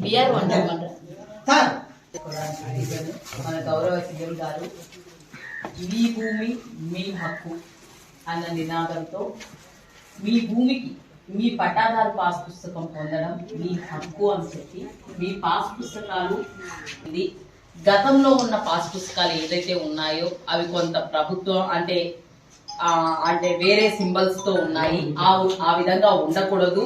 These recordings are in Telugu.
బిఆర్ సార్ మన గౌరవ సీఎం గారు మీ భూమి మీ హక్కు అన్న నినాదంతో మీ భూమికి మీ పట్టాదారు పాస్ పుస్తకం పొందడం మీ హక్కు అని చెప్పి మీ పాస్ పుస్తకాలు ఇది గతంలో ఉన్న పాస్ పుస్తకాలు ఏదైతే ఉన్నాయో అవి కొంత ప్రభుత్వం అంటే అంటే వేరే సింబల్స్తో ఉన్నాయి. ఆ ఆ విధంగా ఉండకూడదు.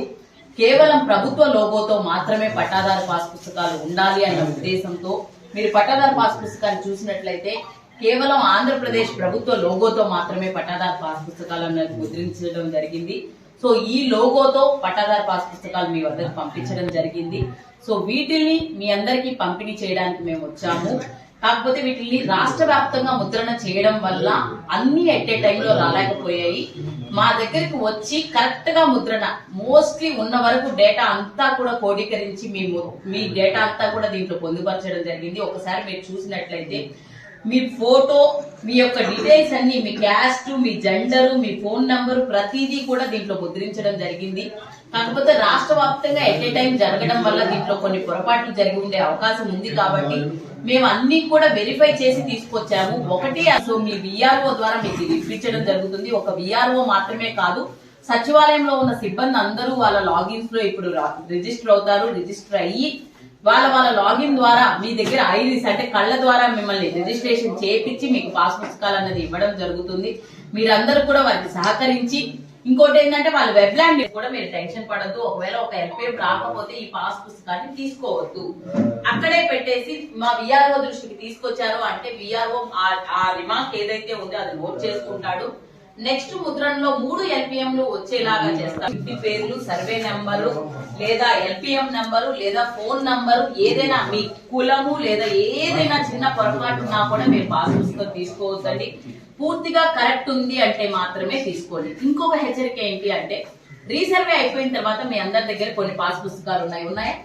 కేవలం ప్రభుత్వ లోగోతో మాత్రమే పట్టాదారు పాస్ పుస్తకాలు ఉండాలి అనే ఉద్దేశంతో మీరు పట్టాదారు పాస్ పుస్తకాన్ని చూసినట్లయితే కేవలం ఆంధ్రప్రదేశ్ ప్రభుత్వ లోగోతో మాత్రమే పట్టాదారు పాస్ పుస్తకాలు అన్నది ముద్రించడం జరిగింది. సో ఈ లోగోతో పట్టాదారు పాస్ పుస్తకాలు మీ వద్దకు పంపించడం జరిగింది. సో వీటిని మీ అందరికీ పంపిణీ చేయడానికి మేము వచ్చాము. కాకపోతే వీటిని రాష్ట్ర వ్యాప్తంగా ముద్రణ చేయడం వల్ల అన్ని ఎట్ ఏ టైంలో రాలేకపోయాయి. మా దగ్గరికి వచ్చి కరెక్ట్గా ముద్రణ. మోస్ట్లీ ఉన్న వరకు డేటా అంతా కూడా కోడీకరించి మీ మీ డేటా అంతా కూడా దీంట్లో పొందుపరచడం జరిగింది. ఒకసారి మీరు చూసినట్లయితే మీ ఫోటో మీ యొక్క డీటెయిల్స్ అన్ని మీ క్యాస్ట్ మీ జెండర్ మీ ఫోన్ నంబర్ ప్రతిదీ కూడా దీంట్లో ముద్రించడం జరిగింది. కాకపోతే రాష్ట్ర వ్యాప్తంగా ఎట్ ఏ టైం జరగడం వల్ల దీంట్లో కొన్ని పొరపాట్లు జరిగి ఉండే అవకాశం ఉంది కాబట్టి మేము అన్ని కూడా వెరిఫై చేసి తీసుకొచ్చాము. ఒకటి అసలు మీ విఆర్ఓ ద్వారా మీకు ఇది ఇప్పించడం జరుగుతుంది. ఒక విఆర్ఓ మాత్రమే కాదు సచివాలయంలో ఉన్న సిబ్బంది అందరూ వాళ్ళ లాగిన్స్లో ఇప్పుడు రిజిస్టర్ అవుతారు. రిజిస్టర్ అయ్యి వాళ్ళ వాళ్ళ లాగిన్ ద్వారా మీ దగ్గర ఐరిస్ అంటే కళ్ళ ద్వారా మిమ్మల్ని రిజిస్ట్రేషన్ చేపించి మీకు పాస్ పుస్తకాలు అనేది ఇవ్వడం జరుగుతుంది. మీరందరూ కూడా వారికి సహకరించి ఇంకోటి ఏంటంటే వాళ్ళ వెబ్ ల్యాండ్ కూడా మీరు టెన్షన్ పడద్దు. ఒకవేళ ఒక ఎల్పిఎం రాకపోతే ఈ పాస్ పుస్తకాన్ని తీసుకోవద్దు. అక్కడే పెట్టేసి మా విఆర్ఓ దృష్టికి తీసుకొచ్చారు అంటే విఆర్ఓ ఆ రిమార్క్ ఏదైతే ఉందో అది నోట్ చేసుకుంటాడు. నెక్స్ట్ ముద్రణలో మూడు ఎల్పిఎంలు వచ్చేలాగా చేస్తారు. ఇంటి పేర్లు సర్వే నెంబరు లేదా ఎల్పిఎం నంబరు లేదా ఫోన్ నంబరు ఏదైనా మీ కులము లేదా ఏదైనా చిన్న పొరపాటు ఉన్నా కూడా మీరు పాస్ పుస్తకం తీసుకోవద్దండి. పూర్తిగా కరెక్ట్ ఉంది అంటే మాత్రమే తీసుకోండి. ఇంకొక హెచ్చరిక ఏంటి అంటే రీసర్వే అయిపోయిన తర్వాత మీ అందరి దగ్గర కొన్ని పాస్ పుస్తకాలు ఉన్నాయి. ఉన్నాయా.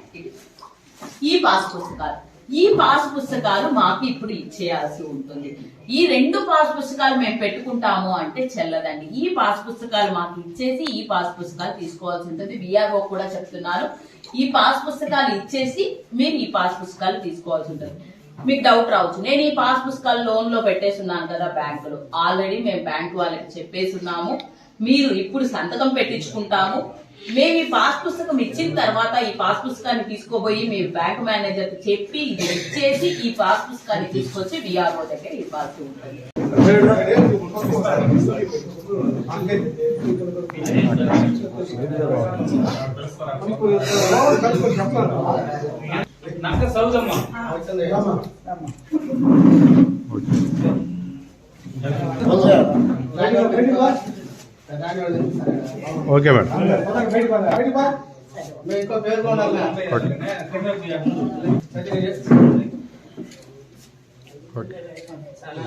ఈ పాస్ పుస్తకాలు ఈ పాస్ పుస్తకాలు మాకు ఇప్పుడు ఇచ్చేయాల్సి ఉంటుంది. ఈ రెండు పాస్ పుస్తకాలు మేము పెట్టుకుంటాము అంటే చెల్లదండి. ఈ పాస్ పుస్తకాలు మాకు ఇచ్చేసి ఈ పాస్ పుస్తకాలు తీసుకోవాల్సి ఉంటుంది. విఆర్ఓ కూడా చెప్తున్నారు. ఈ పాస్ పుస్తకాలు ఇచ్చేసి మీరు ఈ పాస్ పుస్తకాలు తీసుకోవాల్సి ఉంటుంది. మీకు డౌట్ రావచ్చు. నేను ఈ పాస్ పుస్తకాలు లోన్లో పెట్టేస్తున్నాను కదా బ్యాంకులో. ఆల్రెడీ మేము బ్యాంక్ వాళ్ళకి చెప్పేసి ఉన్నాము మీరు ఇప్పుడు సంతకం పెట్టించుకుంటాము. మేము ఈ పాస్ పుస్తకం ఇచ్చిన తర్వాత ఈ పాస్ పుస్తకాన్ని తీసుకోబోయి మీ బ్యాంక్ మేనేజర్ చెప్పి ఇది ఇచ్చేసి ఈ పాస్ పుస్తకాన్ని తీసుకొచ్చి విఆర్ఓ దగ్గర ఇవ్వాల్సి ఉంటుంది. సౌదమ్మ. Okay madam. ఇంకో ఓకే.